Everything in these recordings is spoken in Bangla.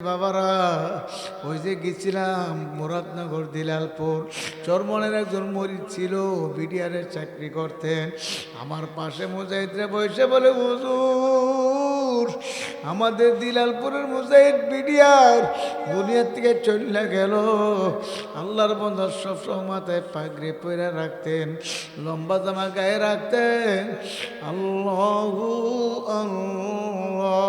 বাবারা, ওই যে গেছিলাম মুরাদনগর, দিলালপুর। চরমনের একজন মরিদ ছিল, বিডিআরের চাকরি করতেন। আমার পাশে মুজাহিদরা বসে বলে, হুজুর, আমাদের দিলালপুরের মুজাহিদ বিডিআর দুনিয়ার থেকে চলে গেল। আল্লাহর বন্ধ সবসময় মাথায় পাগড়ি পরে রাখতেন, লম্বা জামা গায়ে রাখতেন। আল্লাহ আল্লাহ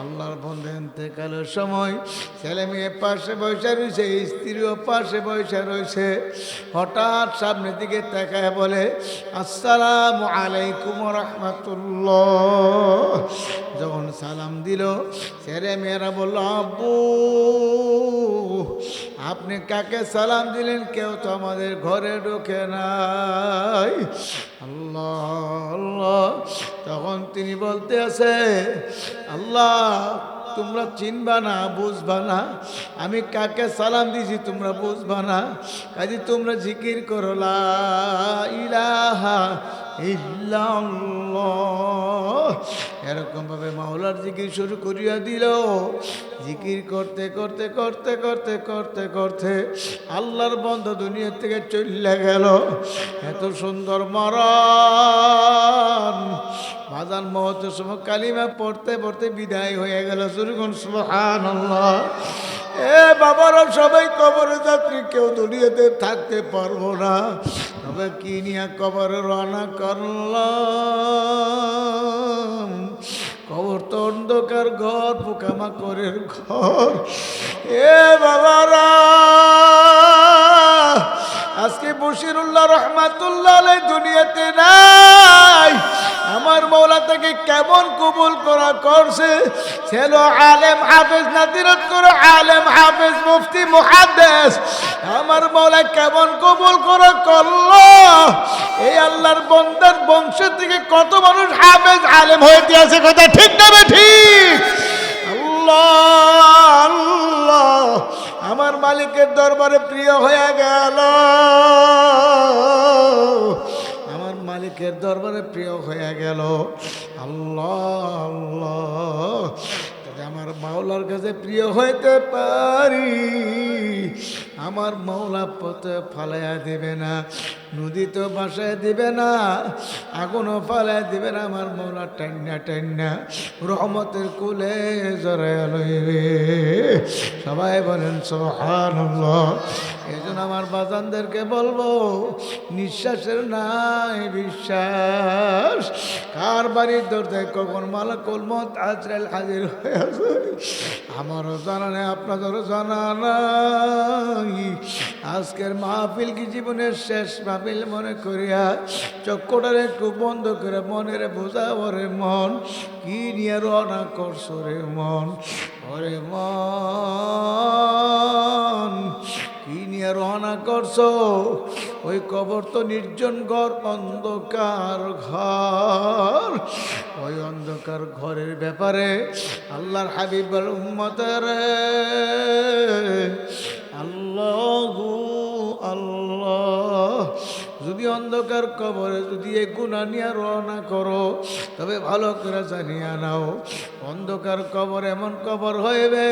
আল্লাহর বন্ধু এতেকালের সময় ছেলে মেয়ে পাশে বসে রয়েছে, স্ত্রীও পাশে বসে রয়েছে। হঠাৎ সামনের দিকে তাকায় বলে, আসসালাম আলাইকুম রহমতুল্লাহ। যখন সালাম দিল, ছেলে মেয়েরা বলল, আব্বু আপনি কাকে সালাম দিলেন? কেউ তো আমাদের ঘরে ঢোকে নাই। আল্লাহ আল্লাহ। তখন তিনি বলতে আছে, আল্লাহ, তোমরা চিনবা না, বুঝবা না। আমি কাকে সালাম দিছি তোমরা বুঝবা না। কাজে তোমরা জিকির করো, লা ইলাহা ইল্লাল্লাহ। এরকম ভাবে মাওলার জিকির শুরু করিয়া দিল। জিকির করতে করতে করতে করতে করতে করতে আল্লাহর বন্ধ দুনিয়ার থেকে চলে গেল। এত সুন্দর মরণ। বাজান মহতের সময় কালিমা পড়তে পড়তে বিদায় হয়ে গেল। সুরগুন সুহান এ বাবারা সবাই কবরে যাত্রী, কেউ দুনিয়াতে থাকতে পারব না। তবে কি নিয়ে কবরে রানা করলাম? কবর তো অন্ধকার ঘর, পোকামাকড়ের ঘর। এ বাবারা, আজকে বশিরুল্লাহ রহমাতুল্লাহ দুনিয়াতে নাই। আমার মৌলা থেকে কেমন কবুল করা করছে? ছিল আলেম হাফেজ নাদিরত করে আলেম হাফেজ, মুফতি মুহাদ্দেস, আমার মৌলা কেমন কবুল করা করল? এই আল্লাহর বন্দার বংশ থেকে কত মানুষ হাফেজ, আলেম হয়ে আছে কথা ঠিক না ঠিক? আল্লাহ আল্লাহ, আমার মালিকের দরবারে প্রিয় হয়ে গেল। মালিকের দরবারে প্রিয় হয়ে গেল। আল্লাহ আল্লাহ। আমার মাওলার কাছে প্রিয় হইতে পারি। আমার মৌলা পথে ফালাইয়া দেবে না নদীতে বাসায় দিবে না, আগুনও ফালাইয়া দিবে না, আমার মাওলা টান্না টান্না রহমতের কুলে জড়াইয়া লইবে। সবাই বলেন সোহান এই জন্য আমার বাজানদেরকে বলব, নিঃশ্বাসের নাই বিশ্বাস। কার বাড়ির দরজায় কখন মালাকুল মত আজরাইল হাজির হয়ে আছে আমারও জানা নেই, আপনাদেরও জানা নাই। আজকের মাহফিল কি জীবনের শেষ মাহফিল মনে করিয়া চক্ষুটার একটু বন্ধ করে মনের বোঝা, ওরে মন, কি নিয়ে রওনা করছ রে মন? ওরে মন, কি নিয়ে রওনা করছ? ওই কবর তো নির্জন ঘর, অন্ধকার ঘর। ওই অন্ধকার ঘরের ব্যাপারে আল্লাহর হাবিব উম্মতের আল্লাহ আল্লাহ। যদি অন্ধকার কবরে যদি এই গুণা নিয়ে রওনা করো, তবে ভালো করে জানিয়া নাও, অন্ধকার কবর এমন কবর হইবে।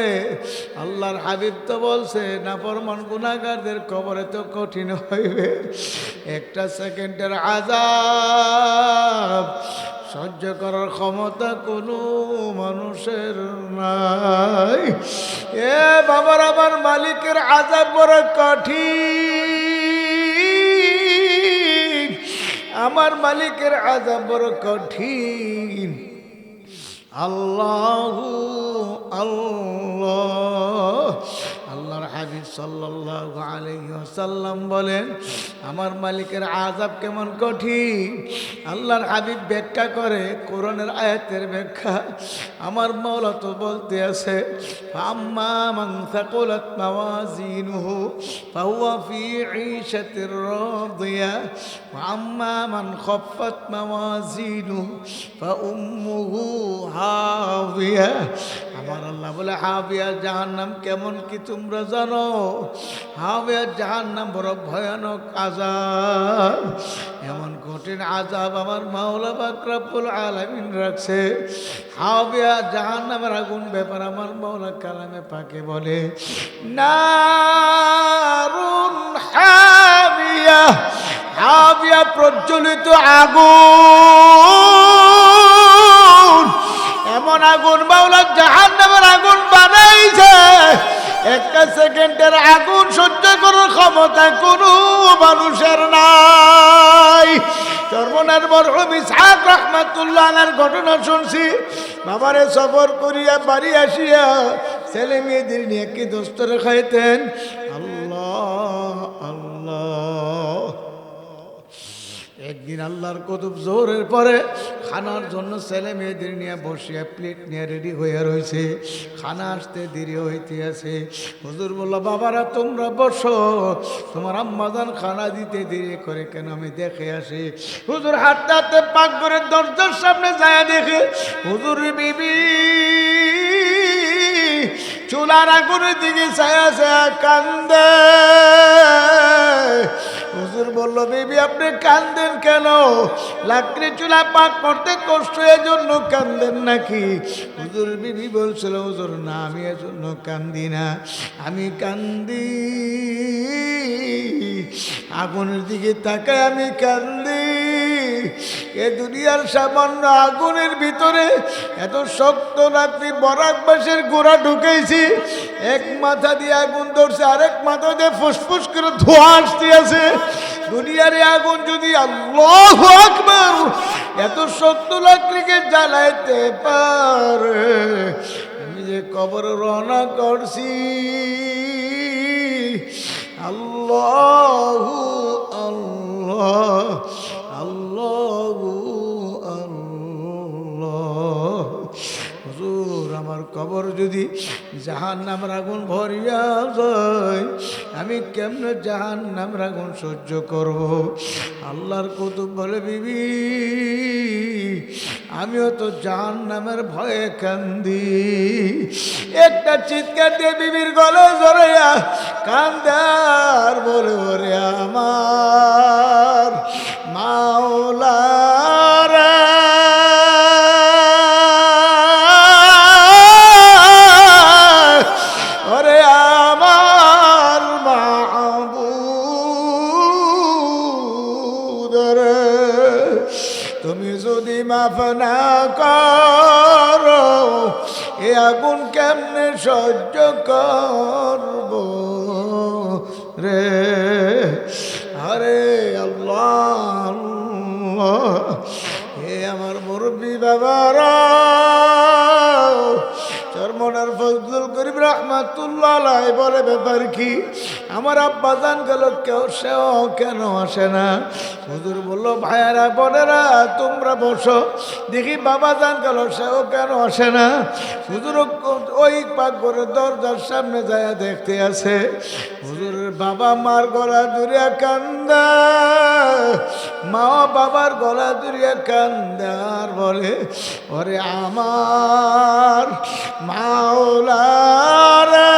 আল্লাহর হাবিব তো বলছে না পরমান গুণাগারদের কবরে তো কঠিন হইবে। একটা সেকেন্ডের আজাব সহ্য করার ক্ষমতা কোনো মানুষের নাই। এ বাবার আমার মালিকের আজাব বড় কঠিন। আমার মালিকের আজাব বড় কঠিন। আল্লাহ আল্লাহ। হাবিব সাল্লাল্লাহু আলাইহি ওয়াসাল্লাম বলেন, আমার মালিকের আজাব কেমন কঠিন? আল্লাহর হাবিব ব্যাখ্যা করে, কোরআনের আয়াতের ব্যাখ্যা। আমার মাওলা তো বলতে আছে আম্মা মান সাকুলাত মাওয়াজিনুহু, ফাহুয়া ফি ঈশাতির রাদিয়া। আম্মা মান খাফফাত মাওয়াজিনুহু, ফাউম্মুহু হাওিয়া আমার আল্লাহ বলে, হাবিয়া জাহান নাম কেমন কি তোমরা জানো? হাবিয়া জাহান নাম বড় ভয়ানক আজাব এমন কঠিন আজাব আমার মাওলা বাকরাবুল আলামিন রাখছে। হাবিয়া জাহান নামের আগুন ব্যাপার আমার মাওলা কালামে পাকে বলে, নারুন হাবিয়া। হাবিয়া প্রজ্বলিত আগুন। এমন আগুন বাউলা জাহান একটা সেকেন্ডের আগুন সহ্য করার ক্ষমতা কোনো মানুষের নাই। চর্মনার মরহুম ইসহাক রহমাতুল্লাহ ঘটনা শুনছি। বাবারে সফর করিয়া বাড়ি আসিয়া ছেলে মেয়েদের নিয়ে কি দোস্তরে খাইতেন। একদিন আল্লাহর কতুব জোরের পরে খানার জন্য ছেলে মেয়েদের নিয়ে বসিয়া প্লেট নিয়ে রেডি হয়ে রয়েছে খানা আসতে দেরি হইতে আছে হুজুর বলল, বাবারা, তোমরা বসো। তোমার আম্মাজান খানা দিতে দেরি করে কেন? আমি দেখে আসি। হুজুর হাঁটতে হাঁটতে পাক করে দরজার সামনে যায় দেখে, হুজুর বিবি, চুলার আগুনের দিকে ছায়া ছায়া কান্দে। হুজুর বলল, বেবি, আপনি কান্দেন কেন? লাকড়ি চুলা পাক করতে কষ্ট, এজন্য কান্দেন নাকি? হুজুর বিবি বলছিল, হুজুর, না, আমি এজন্য কান্দি না। আমি কান্দি। আগুনের দিকে তাকায় আমি কান্দি। এ দুনিয়ার সামান্য আগুনের ভিতরে এত শক্ত রাত্রি বরাক বাসের গোড়া ঢুকেছি এক মাথা দিয়ে আগুন ধরছে, আরেক মাথা দিয়ে ফুসফুস করে ধোঁয়া আসতে আছে। দুনিয়ার আগুন যদি আল্লাহ আকবর এত শক্ত লাকড়িকে জ্বালাইতে পারে, আমি যে কবর রওনা করছি, আল্লাহ আল্লাহ আল্লাহ কবর যদি জাহান নাম রাগুন ভরিয়া যায়, আমি কেমনে জাহান নাম রাগুন সহ্য করব? আল্লাহর কুতুব বলে, বিবি, আমিও তো জাহান নামের ভয়ে কান্দি। একটা চিৎকার দিয়ে বিবির গলে জড়াইয়া কান্দার বলে, ওরে আমার মাওলারা ব্যাপার কি? আমার আব্বা জান গেল, কেউ সেও কেন আসে না? হুজুর বলল, ভাইয়ারা, বোনেরা, তোমরা বসো। দেখি বাবা জান গেল, সেও কেন আসে না? হুজুর ওই পাক পাকঘরের দরজার সামনে যায় দেখতে আছে। হুজুরের বাবা মার গলা দূরিয়া কান্দা মা বাবার গলা দূরিয়া কান্দার বলে, ওরে আমার মাওলারা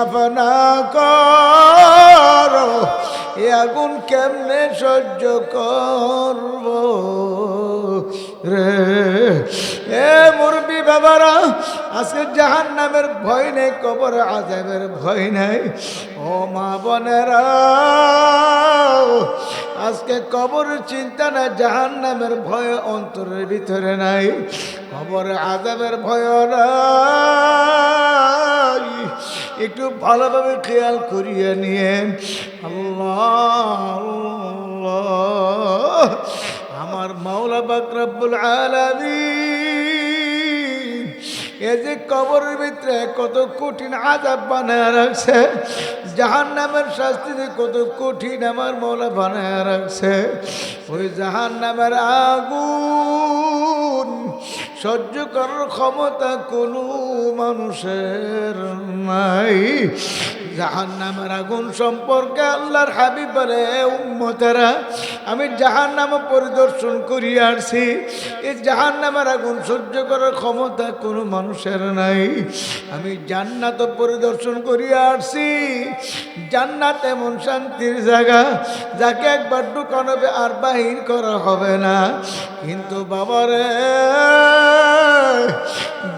মাফ না করো, এ আগুন কেমনে সহ্য করব রে? এ মুরবি বাবারা, আজকে জাহান নামের ভয় নেই, কবর আজাবের ভয় নেই। ও মা বোনেরা, আজকে কবর চিন্তা না জাহান নামের ভয় অন্তরের ভিতরে নাই, কবর আজাবের ভয় নাই। একটু ভালোভাবে খেয়াল করিয়ে নিয়ে, আল্লাহ আমার মাওলা বাকরাবুল আলামিন, এ যে কবরের ভিতরে কত কঠিন আজাব বানায় রাখছে জাহান নামের শাস্তি কত কঠিন আমার মৌলা বানায় রাখছে, ওই জাহান নামের আগুন সহ্য করার ক্ষমতা কোনো মানুষের নাই। জাহান নামের আগুন সম্পর্কে আল্লাহর হাবিব বলে উম্মতেরা, আমি জাহান নাম পরিদর্শন করিয়া আসছি এই জাহান নামের আগুন সহ্য করার ক্ষমতা কোনো মানুষের নাই। আমি জান্নাত পরিদর্শন করিয়া আসছি জান্নাত এমন শান্তির জায়গা, যাকে একবার ঢুকানো হবে আর বাহির করা হবে না। কিন্তু বাবারে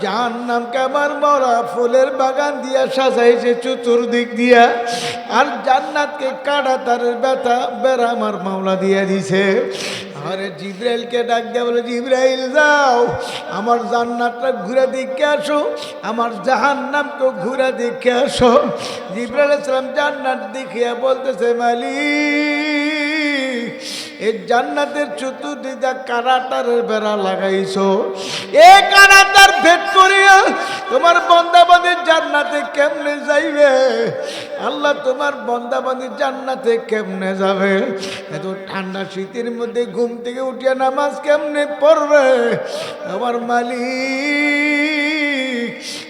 যার নামকে আমার মরা ফুলের বাগান দিয়া সাজাইছে চতুর্দিক দিয়া। আর জান্নাতকে কাটা তার ব্যথা, বেড়া আমার দিয়ে দিছে। আরে জিব্রাইলকে ডাক দেয়া বলে, জিব্রাইল, যাও। আমার জান্নাতটা ঘুরে দেখে আসো। আমার জাহান্নামকে ঘুরে দেখে আসো। জিব্রাইল ইসলাম জান্নাত দেখিয়া বলতেছে, মালিক এই জান্নাতের চতুর্দিকে কারাটারের বেড়া লাগাইছো। এ কারাটার ভেদ করিয়া তোমার বন্দাবাদের জান্নাতে কেমনে যাইবে? আল্লাহ তোমার বন্দাবাদের জান্নাতে কেমনে যাবে? এত ঠান্ডা শীতের মধ্যে ঘুম থেকে উঠিয়া নামাজ কেমনে পড়বে? আমার মালিক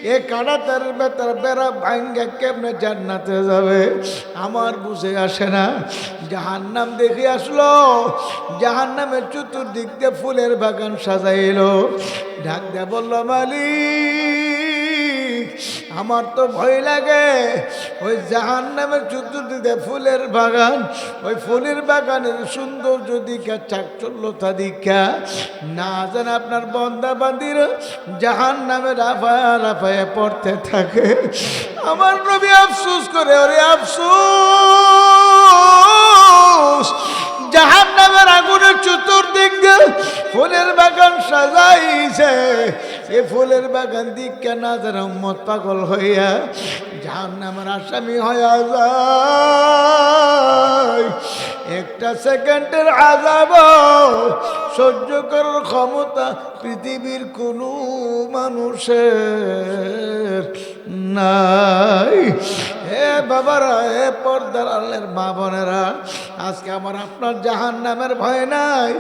এ কাটাতার বেতার বেড়া ভাঙ্গা কেমনে জান্নাতে যাবে? আমার বুঝে আসে না। জাহান নাম দেখে আসলো। জাহান নামের চতুর্দিক দিয়ে ফুলের বাগান সাজাইল। ঢাক দিয়ে বলল, মালিক আমার তো ভয় লাগে। ওই জাহান নামের চতুর্দিকে ফুলের বাগান, ওই ফুলের বাগানের সৌন্দর্য দিকা চাকচল্যতা দীক্ষা না যেন আপনার বন্দা বান্দির জাহান নামে রাফায়া রাফায়া পড়তে থাকে। আমার নবী আফসুস করে, ওরে আফসুস। জাহান নামের আগুনের চতুর্দিক ফুলের বাগান সাজাইছে। এ ফুলের বাগান দিক কেন যারা মত পাগল হইয়া জাহান নামের আসামি হইয়া যায়। একটা সেকেন্ডের আজাব সহ্য করার ক্ষমতা পৃথিবীর কোনো মানুষের। নাই। হে বাবারা হে পর্দার আল্লের মা বোনেরা, আজকে আমার আপনার জাহান নামের ভয় নাই,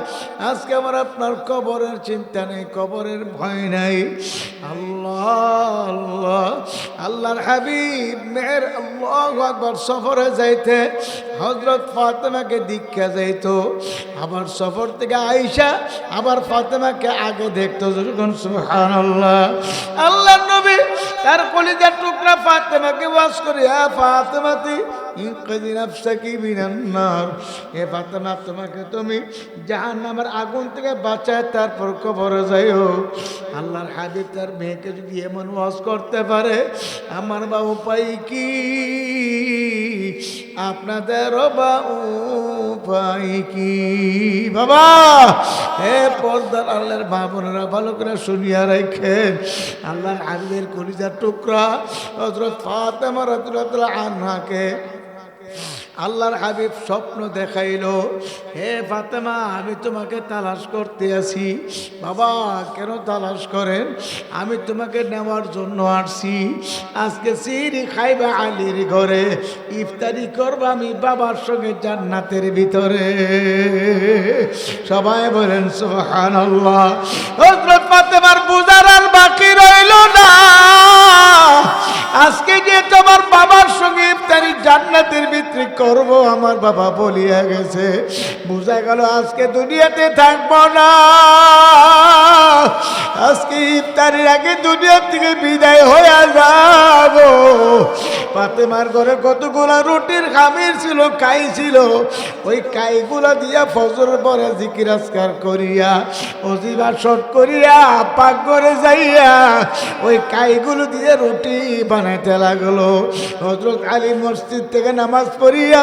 আজকে আমার আপনার কবরের চিন্তা নেই, কবরের ভয় নাই। আল্লাহ আল্লাহ, আল্লাহর হাবিব মেয়ের আল্লাহ আকবর, সফরে যাইতে হজরত ফাতেমাকে দীক্ষা যাইত, আবার সফর থেকে আইসা আবার ফাতেমাকে আগে দেখতো, যখন সুহান আল্লাহ আল্লাহ নবী তার কলিজার টুকরা ফাতেমাকে ওয়াজ করে হ্যাঁ ফাতেমাতি ইনকাদিন আফসাকি বিনান্নার এ ফাতেমা, তোমাকে তুমি জাহান্নামের আগুন থেকে বাঁচায় তারপর কবরে যাইও। আল্লাহর হাবিব তার মেয়েকে যদি এমন ওয়াজ করতে পারে, আমার বা উপায় কি? আপনাদের বা উপায় কি? বাবা হে পর্দার আল্লাহর মা ভালো করে শুনিয়া রাখেন। আল্লাহর হাবিবের কলিজার টুকরা হজরত ফাতেমা রাতুল্লাহ আনহাকে আল্লাহর হাবিব স্বপ্ন দেখাইলো, হে ফাতেমা, আমি তোমাকে তালাশ করতে আছি। বাবা, কেন তালাশ করেন? আমি তোমাকে নেওয়ার জন্য আসছি। আজকে সিরি খাইবা আলীর ঘরে। ইফতারি করব আমি বাবার সঙ্গে জান্নাতের ভিতরে। সবাই বলেন সোহান আল্লাহ হজরত ফাতেমার আর বাকি রইল না। আজকে যে তোমার বাবার সঙ্গে ইফতারি জান্নাতের ভিতরে করব, আমার বাবা বলিয়া গেছে। বোঝা গেল আজকে দুনিয়াতে থাকব না। আজকে ইফতারির আগে দুনিয়ার থেকে বিদায় হয়ে যাব। ফাতেমার ঘরে কতগুলা রুটির খামির ছিল, কাই ছিল? ওই কাইগুলা দিয়া ফজর পরে জিকির আজকার করিয়া, অজিবা শট করিয়া পাক করে যাইয়া, ওই কাইগুলো দিয়ে রুটি বানাইতে লাগল হজরত আলী মসজিদ থেকে নামাজ পড়িয়া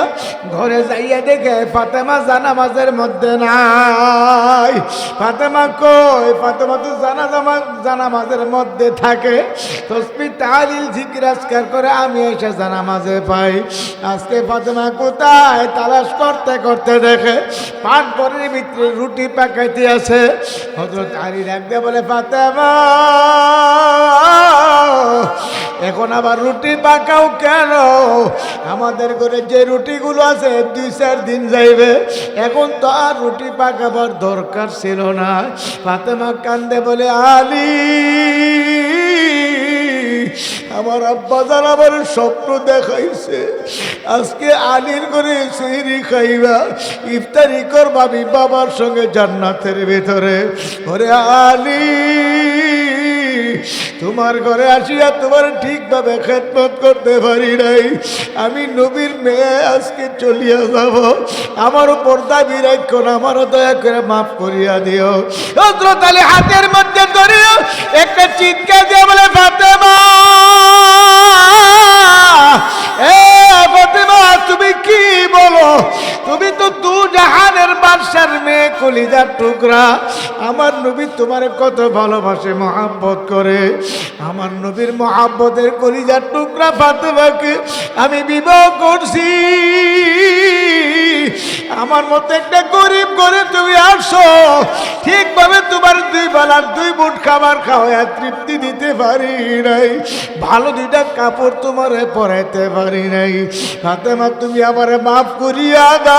ঘরে যাইয়া দেখে ফাতেমা জানামাজের মধ্যে নাই। ফাতেমা কই? ফাতেমা তো জানা জানামাজের মধ্যে থাকে। তসবি তালিল আজকার করে আমি এসে জানামাজে পাই। আজকে ফাতেমা কোথায়? তালাশ করতে করতে দেখে পাট ঘরের ভিতরে রুটি পাকাইতে আছে। হজরত আলী ডাকতে বলে, ফাতেমা এখন আবার রুটি পাকাও কেন? আমাদের ঘরে যে রুটিগুলো আছে, দুই চার দিন যাইবে। এখন তো আর রুটি পাকাবার দরকার ছিল না। ফাতেমা কান্দে বলে, আলী, আমার আব্বা যার আমার স্বপ্ন দেখাইছে, আজকে আলীর করে সেহরি খাইবা, ইফতারি করবা বাবার সঙ্গে জান্নাতের ভেতরে। ওরে আলী তোমার ঘরে আসিয়া তোমার ঠিকভাবে খেদমত করতে পারি নাই। আমি নবীর মেয়ে, আজকে চলিয়া যাব। আমারও পর্দা বিরাক্ষণ আমারও দয়া করে মাফ করিয়া দিও। হজরত আলী হাতের মধ্যে ধরিও একটা চিৎকার দিয়ে বলে ফাতেমা, তুমি কি বলো? তুমি তো তু জাহানের বাদশার মেয়ে কলিজার টুকরা। আমার নবী তোমার কত ভালোবাসে, মহাব্বত করে। আমার নবীর মহাব্বতের কলিজার টুকরা ফাতেমাকে আমি বিবাহ করছি। আমার মতো একটা গরিব করে তুমি আসো। ঠিকভাবে তোমার দুই বেলার দুই বুট খাবার খাওয়া তৃপ্তি দিতে পারি নাই। ভালো দুইটা কাপড় তোমার পরাইতে পারি নাই। ফাতেমা, তুমি আমারে মাফ করিয়া দাও।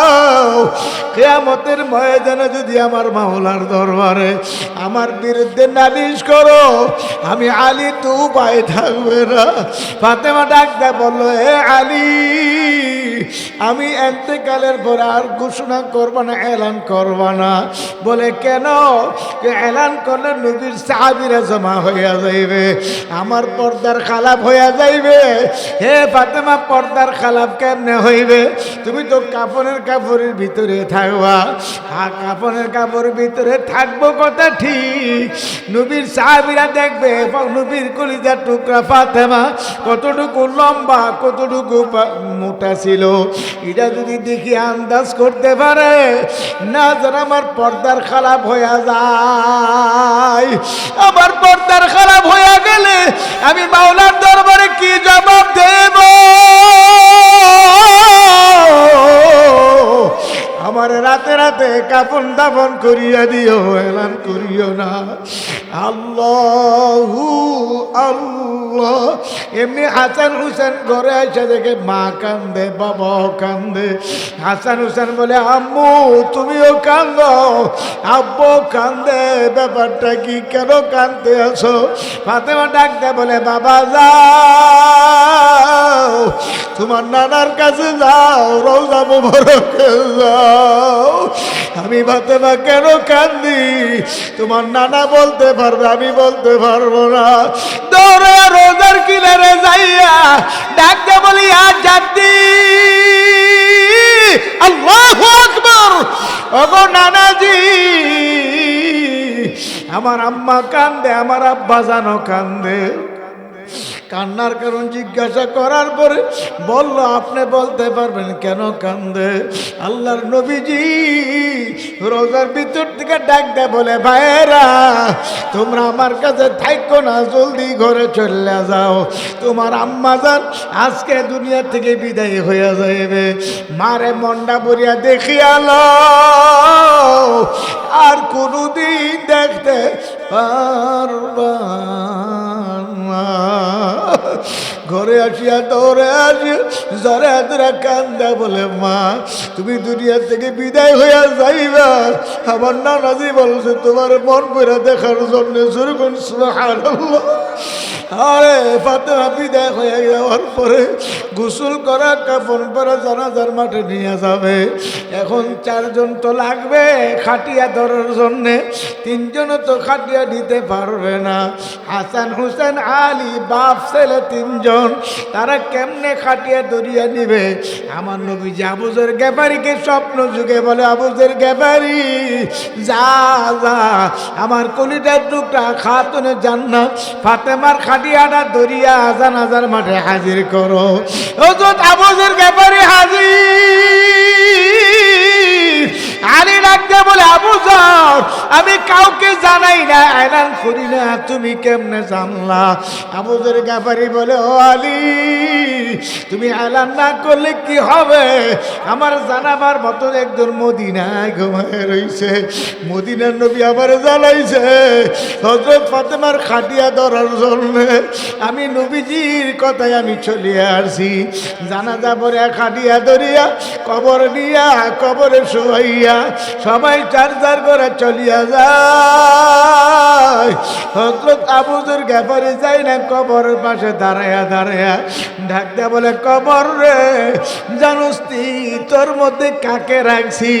কেয়ামতের ময়দানে যদি আমার মাওলার দরবারে আমার বিরুদ্ধে নালিশ করো, আমি আলী তো উপায় থাকবে না। ফাতেমা ডাক দেয়, বলল হে আলী, আমি এতেকালের পর আর ঘোষণা করব না, এলান করব না। বলে, কেন? এলান করলে নবীর সাহাবিরা জমা হইয়া যাইবে, আমার পর্দার খালাপ হইয়া যাইবে। হে ফাতেমা, পর্দার খালাপ কেমনে হইবে? তুমি তো কাপড়ের কাপড়ের ভিতরে থাকবা। হা, কাপড়ের কাপড়ের ভিতরে থাকব কথা ঠিক। নবীর সাহাবিরা দেখবে এবং নবীর কলিজার টুকরা ফাতেমা কতটুকু লম্বা, কতটুকু মোটা ছিল। এটা যদি দেখি আন্দাজ করতে পারে, না যেন আমার পর্দার খারাপ হইয়া যায়। আমার পর্দার খারাপ হইয়া গেলে আমি মাওলার দরবারে কি জবাব কাপন দাপন করিয়া দিও, এলান করিও না। আল্লাহ আল্লাহ। এমনি হাসান হুসেন ঘরে এসে দেখে মা কান্দে, বাবাও কান্দে। হাসান হুসেন বলে, আম্মু, তুমিও কান্দ। আব্বু, কান্দে। ব্যাপারটা কি কেন কান্দতে আছো ফাতেমা ডাকতে বলে, বাবা যাও, তোমার নানার কাছে যাও, রোজা মোবারকে যাও। আমি ফাতেমা কেন কান্দি? তোমার নানা বলতে পারবে, আমি বলতে পারব না। দৌড়ে রোজার কিনারে যাইয়া ডাকতে বলি, আর জাতি। আল্লাহ আকবর। ওগো নানাজি, আমার আম্মা কান্দে, আমার আব্বা জানো কান্দে। কান্নার কারণ জিজ্ঞাসা করার পরে বলল, আপনি বলতে পারবেন কেন কান্দে? আল্লাহর নবীজি রোজার ভিতর থেকে ডাক দে বলে ভাইরা তোমরা আমার কাছে থাইকো না, জলদি ঘরে চলে যাও। তোমার আম্মা যান, আজকে দুনিয়া থেকে বিদায় হয়ে যাইবে। মারে মন্ডা বরিয়া দেখিয়াল আর কোনোদিন দেখতে পারবা। ঘরে আসিয়া দৌড়ে আসিয়া জরে হাতরা কান্দা বলে, মা, তুমি দুনিয়া থেকে বিদায় হইয়া যাইবা। আমার নানাজি বলছে, তোমার মন করে দেখার জন্য শুরু আরে, ফাতেমা বিদায় হয়ে যাওয়ার পরে গোসল করা, কাপড় পরা, জানাজার মাঠে নিয়ে যাবে। এখন চারজন তো লাগবে খাটিয়া ধরার জন্যে। তিনজনও তো খাটিয়া দিতে পারবে না। হাসান, হুসেন, আলী বাপ, ছেলে, তিনজন, তারা কেমনে খাটিয়া দরিয়া নিবে? আমার নবী যে আবুজের গ্যাপারিকে স্বপ্ন যুগে বলে, আবুজের গ্যাপারি যা যা, আমার কলিটার টুকরা খাতুনে জান্নাত, ফাতেমার খাটিয়াটা দরিয়া আজান আজার মাঠে হাজির করো। ও তো আবুজের গ্যাপারি হাজির। আলী ডাকতে বলে, আবু যাও আমি কাউকে জানাই না, এলান করি না, তুমি কেমনে জানলা? আবু আবুদের ব্যাপারি বলে, ও আলী, তুমি এলান না করলে কি হবে? আমার জানাবার মতো একজন মদিনায় ঘুমায় রইছে। মদিনার নবী আবার জানাইছে হজরত ফাতেমার খাটিয়া ধরার জন্য। আমি নবীজির কথায় আমি চলিয়ে আসছি জানা যাবরে খাটিয়া ধরিয়া কবর নিয়া কবরে শুয়াইয়া সবাই চার চার করে চলিয়া যায়। হজরত আবুজুর গ্যাপারে যাই না, কবরের পাশে দাঁড়ায়া দাঁড়ায়া ডাকতে বলে, কবর রে, জানুস তোর মধ্যে কাকে রাখছি?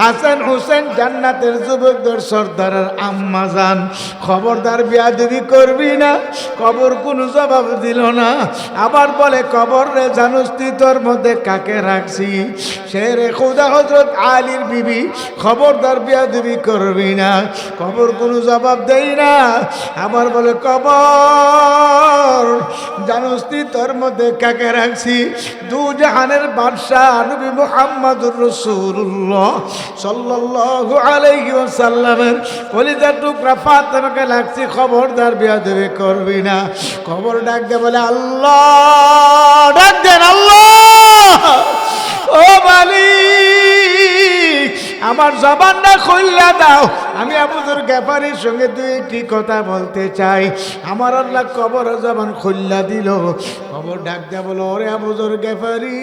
হাসান হোসেন জান্নাতের যুবকদের সর্দারের আম্মা যান। খবরদার বিয়াদবি করবি না, কবর কোনো জবাব দিল না। আবার বলে, কবর রে, জানুস তোর মধ্যে কাকে রাখছি? সে রে, খুদা হজরত আলীর বিবি, খবরদার বিয়াদবি করবি না। কবর কোনো জবাব দেই না। আবার বলে, কবর, জানুস তুই তোর মধ্যে কাকে রাখছি? দু জাহানের বাদশাহ নবী মুহাম্মদুর রাসূলুল্লাহ সাল্লাল্লাহু আলাইহি ওয়াসাল্লামের কলিজার টুকরা ফাতেমাকে লাগছি, খবরদার বিয়াদবি করবি না। খবর ডাক দে বলে, আল্লাহ, ডাক দেন, আল্লাহ। মালিক জবান না খুললা দাও। আমি আবুদুর গ্যাপারির সঙ্গে দুই একটি কথা বলতে চাই। আমার আল্লাহ কবর জবান খুললা দিল। কবর ডাক দেয়া বলো, ওরে আবুদুর গ্যাপারি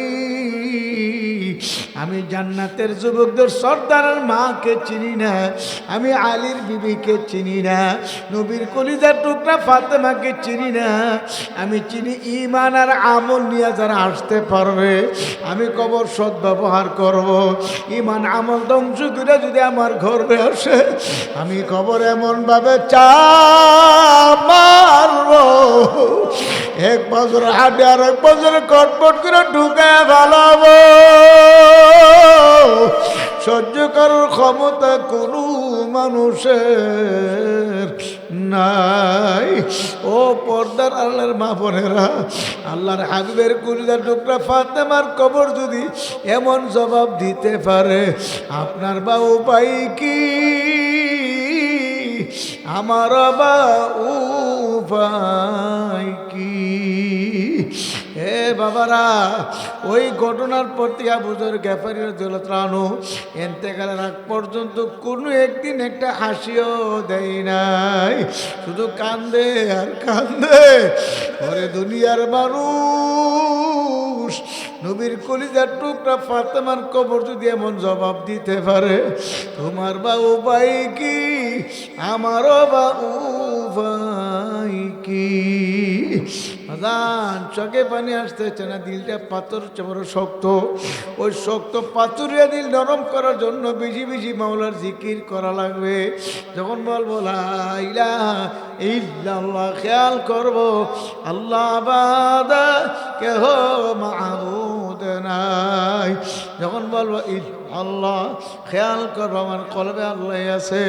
আমি জান্নাতের যুবকদের সর্দারের মাকে চিনি না, আমি আলীর বিবিকে চিনি না, নবীর কলিজার টুকরা ফাতেমাকে চিনি না। আমি চিনি ইমান আর আমল নিয়ে যারা আসতে পারবে, আমি কবর সৎ ব্যবহার করব। ইমান আমল ধ্বংস করে যদি আমার ঘরে আসে, আমি কবর এমন ভাবে চা এক বছর হাটে আর এক বছর কটপট করে ঢুকে ভালাবো। সহ্য করার ক্ষমতা কোনো মানুষের নাই। ও পর্দার আল্লাহর মা বোনেরা, আল্লাহর হাবিবের কুলিদার টুকরা ফাতেমার কবর যদি এমন জবাব দিতে পারে, আপনার বা উপায় কি? আমার বা উপায় কি? বাবারা, ওই ঘটনার প্রতি আবুজর গ্যাফারির জলত্রাণু এনতেকালের আগ পর্যন্ত কোনো একদিন একটা হাসিও দেয় নাই। শুধু কান্দে আর কান্দে। ওরে দুনিয়ার মানুষ, নবীর কলিজার টুকরা ফাতেমার কবর যদি এমন জবাব দিতে পারে, তোমার বা উপায় কি? আমারও বা উপায় কি? আদান চোখে পানি আসতেছে না, দিলটা পাথর বড় শক্ত। ওই শক্ত পাথরিয়া দিল নরম করার জন্য বেশি বেশি মাওলার জিকির করা লাগবে। যখন বলব, লা ইল্লাল্লাহ, খেয়াল করব, আল্লাহ কেহ মাহবুদ নাই। যখন বলব, ইল আল্লাহ, খেয়াল করব আমার কলবে আল্লাহ আছে।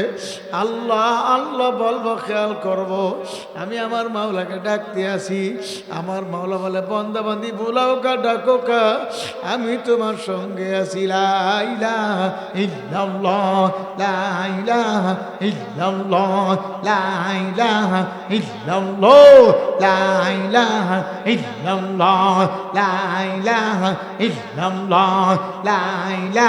আল্লাহ আল্লাহ বলব, খেয়াল করব। আমি আমার মাওলাকে ডাকতে আসি। আমার মাওলা বলে, বন্দা বান্দি বুলাও কা ডাকো কা আমি তোমার সঙ্গে আছি। লাইলা ইল্লাল্লাহ লাইলা ইল্লাল্লাহ লাইলা ইল্লাল্লাহ লাইলা ইল্লাল্লাহ লাইলা ইল্লাল্লাহ লাইলা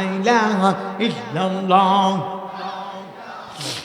ইলাহা ইল্লাল্লাহ।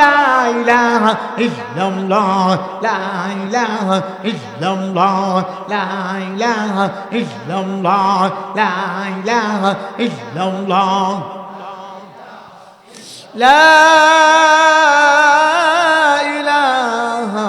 লা ইলাহা ইল্লাল্লাহ লা ইলাহা ইল্লাল্লাহ লা ইলাহা ইল্লাল্লাহ লা ইলাহা ইল্লাল্লাহ। লা ইলাহা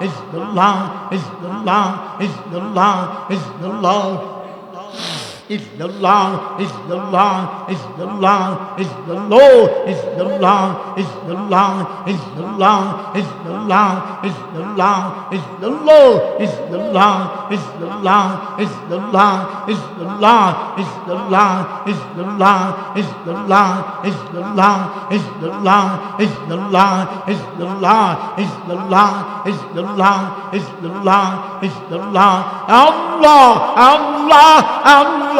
is the law, is the law, is the law, is the law is the long, is the long, is the long, is the low, is the long, is the long, is the long, is the long, is the long, is the low, is the long, is the long, is the long, is the long, is the long, is the long, is the long, is the long, is the illallah, Is the illallah, Is the illallah, Is the illallah, Is the illallah, Is the illallah, Is the illallah, Is the illallah, Is the illallah, Is the Allah.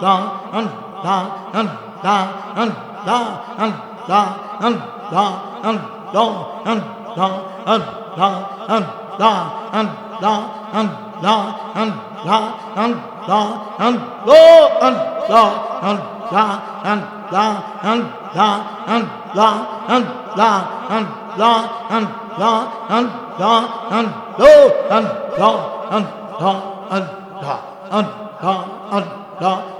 da an da an da an da an da an da an da an da an da an da an da an da an da an da an do an da an da an da an da an da an da an da an da an da an do an da an da an da an da an da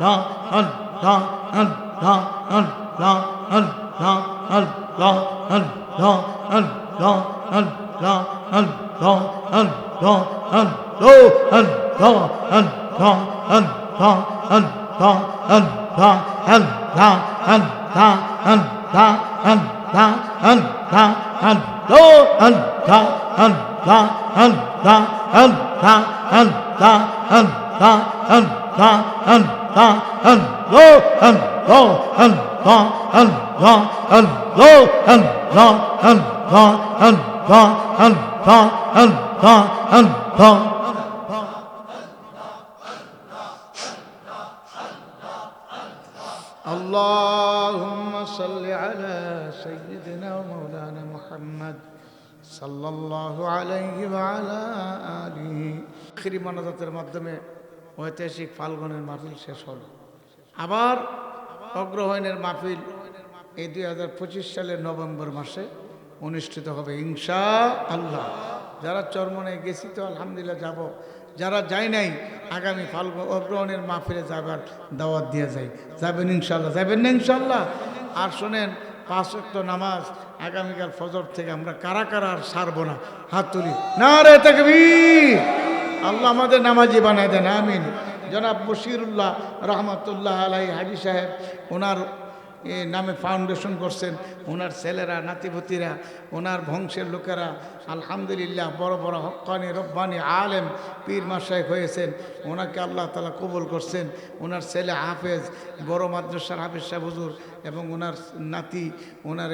Hân, ta, hân, ta, hân, ta, hân, اللهم صل على سيدنا ومولانا محمد صلى الله عليه وعلى آله আখিরি মনাজাতের মাধ্যমে ঐতিহাসিক ফাল্গুনের মাহফিল শেষ হল। আবার অগ্রহায়ণের মাহফিল এই দুই হাজার পঁচিশ সালের নভেম্বর মাসে অনুষ্ঠিত হবে ইনশা আল্লাহ যারা চরমনে গেছি তো আলহামদুলিল্লাহ যাব। যারা যায় নাই, আগামী ফাল্গুন অগ্রহণের মাহফিলে যাবার দাওয়াত দিয়ে যাই। যাবেন ইনশাল্লাহ যাবেন না ইনশাল্লাহ আর শোনেন, পাঁচ নামাজ, আগামীকাল ফজর থেকে আমরা কারা কারা আর সারবো না? হাত তুলি। না রে তাকবীর! আল্লাহ আমাদের নামাজি বানায় দেন, আমিন। জনাব বশিরুল্লাহ রহমতুল্লাহ আলাই হাজি সাহেব, ওনার নামে ফাউন্ডেশন করছেন, ওনার ছেলেরা, নাতিপতিরা, ওনার বংশের লোকেরা, আলহামদুলিল্লাহ, বড় বড় হকানি রব্বানি আলেম, পীর মাসায় হয়েছেন, ওনাকে আল্লাহ তালা কবুল করছেন। ওনার ছেলে হাফেজ, বড় মাদ্রাসার হাফেজ হুজুর এবং ওনার নাতি, ওনার